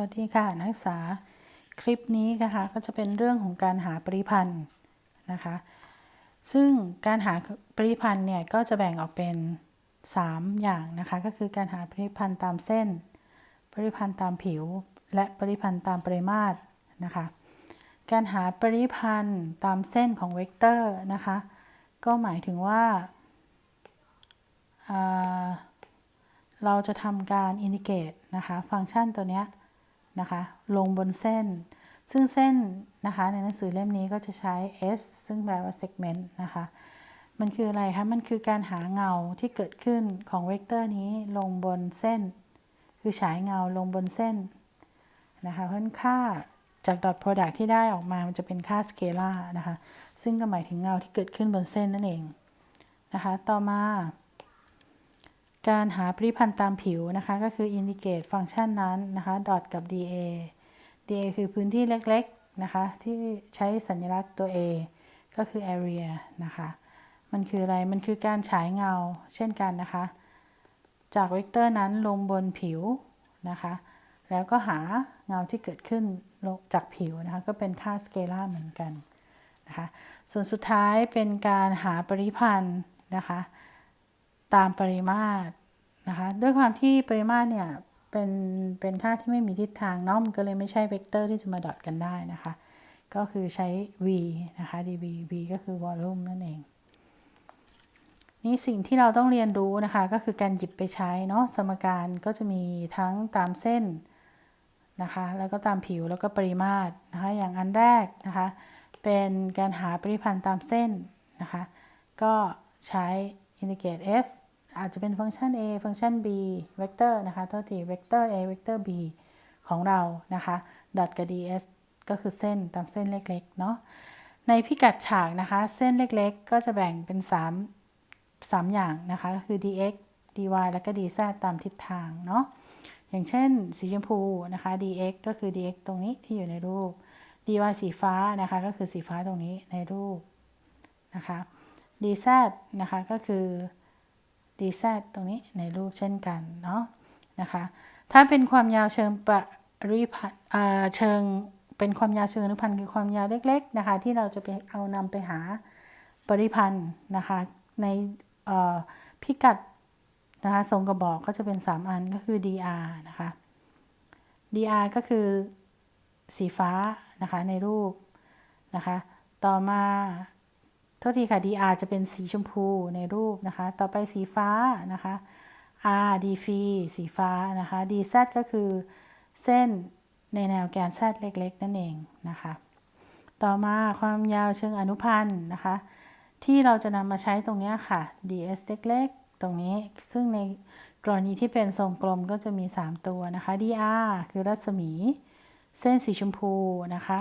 วัสดีค่ะนักศึกษา คลิปนี้นะคะก็จะเป็นเรื่องของการหาปริพันธ์นะคะ ซึ่งการหาปริพันธ์เนี่ยก็จะแบ่งออกเป็น 3 อย่างนะคะ ก็คือการหาปริพันธ์ตามเส้น ปริพันธ์ตามผิว และปริพันธ์ตามปริมาตรนะคะ การหาปริพันธ์ตามเส้นของเวกเตอร์นะคะ ก็หมายถึงว่าอ่าเราจะทำการอินดิเกตนะคะ ฟังก์ชันตัวเนี้ย นะคะ ลงบนเส้น ซึ่งเส้นนะคะในหนังสือเล่มนี้ก็จะใช้ S ซึ่งแปลว่า segment นะคะ มันคืออะไรคะ มันคือการหาเงาที่เกิดขึ้นของเวกเตอร์นี้ลงบนเส้น คือฉายเงาลงบนเส้นนะคะเพราะนั้นค่าจาก dot product ที่ได้ออกมา มันจะเป็นค่าสเกลาร์นะคะ ซึ่งก็หมายถึงเงาที่เกิดขึ้นบนเส้นนั่นเองนะคะ ต่อมา การหาปริพันธ์ตามผิวนะคะ ก็คือ indicate ฟังก์ชันนั้นนะคะ dot กับ dA dA คือพื้นที่เล็กๆนะคะ ที่ใช้สัญลักษณ์ตัว A ก็คือ area นะคะ มันคืออะไร มันคือการฉายเงาเช่นกันนะคะ จากเวกเตอร์นั้นลงบนผิวนะคะ แล้วก็หาเงาที่เกิดขึ้นจากผิวนะคะ ก็เป็นค่าสเกลาเหมือนกันนะคะ ส่วนสุดท้ายเป็นการหาปริพันธ์นะคะ ตามปริมาตร นะคะด้วยความที่ปริมาตรเนี่ยเป็นเป็นค่าที่ไม่มีทิศทางเนาะมันก็เลยไม่ใช่เวกเตอร์ที่จะมาดอทกันได้นะคะ ก็คือใช้ v นะคะ dv v ก็คือ volume นั่นเอง นี่สิ่งที่เราต้องเรียนรู้นะคะ ก็คือการหยิบไปใช้เนาะสมการก็จะมีทั้งตามเส้นนะคะ แล้วก็ตามผิวแล้วก็ปริมาตรนะคะ อย่างอันแรกนะคะ เป็นการหาปริพันธ์ตามเส้นนะคะ ก็ใช้ indicate f อาจจะเป็นฟังก์ชัน a ฟังก์ชัน b เวกเตอร์นะคะโทษทีเวกเตอร์ a เวกเตอร์ b ของเรานะคะ dot กับ ds ก็คือเส้นตามเส้นเล็กๆเนาะในพิกัดฉากนะคะ เส้นเล็กๆ ก็จะแบ่งเป็น 3 3 อย่างนะคะก็คือ dx dy แล้วก็ dz ตามทิศทางเนาะอย่างเช่น สีชมพูนะคะ dx ก็คือ dx ตรงนี้ที่อยู่ในรูป dy สีฟ้านะคะก็คือสีฟ้าตรงนี้ในรูปนะคะ dz นะคะก็คือ dz ตรงนี้ในรูปเช่นกันเนาะนะคะ ถ้าเป็นความยาวเชิงปริพันธ์เชิงเป็นความยาวเชิงอนุพันธ์คือความยาวเล็กๆนะคะที่เราจะไปเอานำไปหาปริพันธ์นะคะในพิกัดนะคะทรงกระบอกก็จะเป็น 3 อันก็คือ dr นะคะ dr ก็คือสีฟ้านะคะในรูปนะคะ ต่อมา ทษทีค่ะ dr จะเป็นสีชมพูในรูปนะคะ ต่อไปสีฟ้านะคะ r d ฟสีฟ้านะคะ dz ก็คือเส้นในแนวแกน z เล็กๆ นั่นเองนะคะ ต่อมาความยาวเชิงอนุพันธ์นะคะ ที่เราจะนำมาใช้ตรงนี้ค่ะ ds เล็กๆ ตรงนี้ ซึ่งในกรณีที่เป็นทรงกลมก็จะมี 3 ตัวนะคะ dr คือรัศมี เส้นสีชมพูนะคะ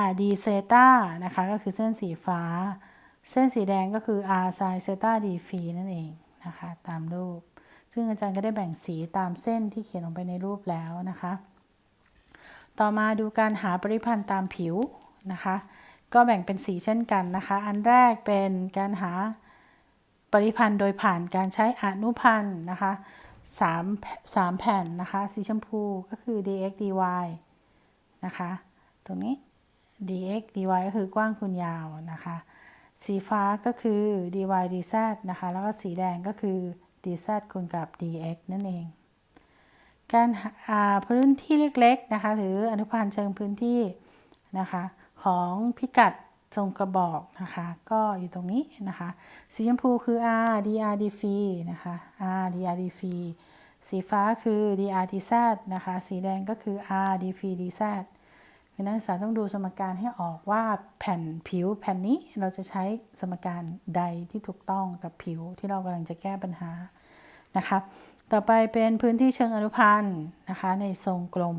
r d เซตานะคะ ก็คือเส้นสีฟ้า เส้นสีแดงก็คือ r ไซเซตา d ฟนั่นเองนะคะ ตามรูป ซึ่งอาจารย์ก็ได้แบ่งสีตามเส้นที่เขียนลงไปในรูปแล้วนะคะ ต่อมาดูการหาปริพันธ์ตามผิวนะคะ ก็แบ่งเป็นสีเช่นกันนะคะ อันแรกเป็นการหาปริพันธ์โดยผ่านการใช้อนุพันธ์นะคะ3 3แผ่นนะคะ สีชมพูก็คือ dx dy นะคะ ตรงนี้ dx dy ก็คือกว้างคูณยาวนะคะ สีฟ้าก็คือ dy dz นะคะ แล้วก็สีแดงก็คือ dz คูณกับ dx นั่นเอง การพื้นที่เล็กๆนะคะ หรืออนุพันธ์เชิงพื้นที่นะคะของพิกัดทรงกระบอกนะคะ ก็อยู่ตรงนี้นะคะ สีชมพูคือ r dr d ฟนะคะ r dr d ฟสีฟ้าคือ dr dz นะคะ สีแดงก็คือ r d ฟ dz นักศึกษาต้องดูสมการให้ออกว่าแผ่นผิวแผ่นนี้เราจะใช้สมการใดที่ถูกต้องกับผิวที่เรากำลังจะแก้ปัญหานะคะต่อไปเป็นพื้นที่เชิงอนุพันธ์นะคะในทรงกลม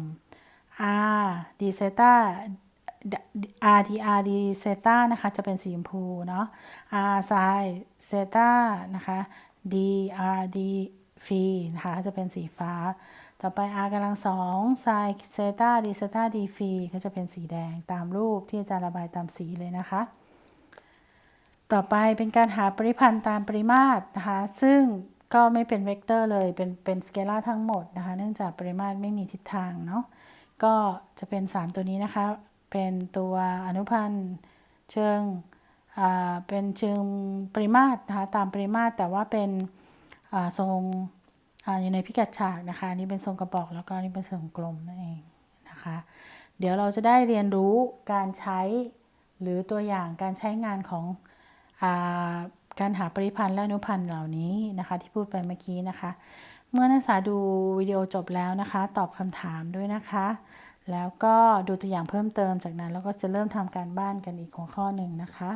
r d เซตา r d r d เซตานะคะจะเป็นสีชมพูเนาะ r ไซเซตานะคะ d r d ฟีนะคะจะเป็นสีฟ้า ต่อไป r กำลังสองไซเซตาดีเซตาดีฟีก็จะเป็นสีแดงตามรูปที่อาจารย์ระบายตามสีเลยนะคะ ต่อไปเป็นการหาปริพันธ์ตามปริมาตรนะคะ ซึ่งก็ไม่เป็นเวกเตอร์เลยเป็นเป็นสเกลาร์ทั้งหมดนะคะ เนื่องจากปริมาตรไม่มีทิศทางเนาะก็จะเป็น 3 ตัวนี้นะคะ เป็นตัวอนุพันธ์เชิงเป็นเชิงปริมาตรนะคะตามปริมาตรแต่ว่าเป็นทรง อยู่ในพิกัดฉากนะคะนี่เป็นทรงกระบอกแล้วก็นี่เป็นทรงกลมนั่นเองนะคะ เดี๋ยวเราจะได้เรียนรู้การใช้ หรือตัวอย่างการใช้งานของอาการหาปริพันธ์และอนุพันธ์เหล่านี้นะคะที่พูดไปเมื่อกี้นะคะ เมื่อนักศึกษาดูวิดีโอจบแล้วนะคะ ตอบคำถามด้วยนะคะ แล้วก็ดูตัวอย่างเพิ่มเติมจากนั้น แล้วก็จะเริ่มทำการบ้านกันอีกหัวข้อหนึ่งนะคะ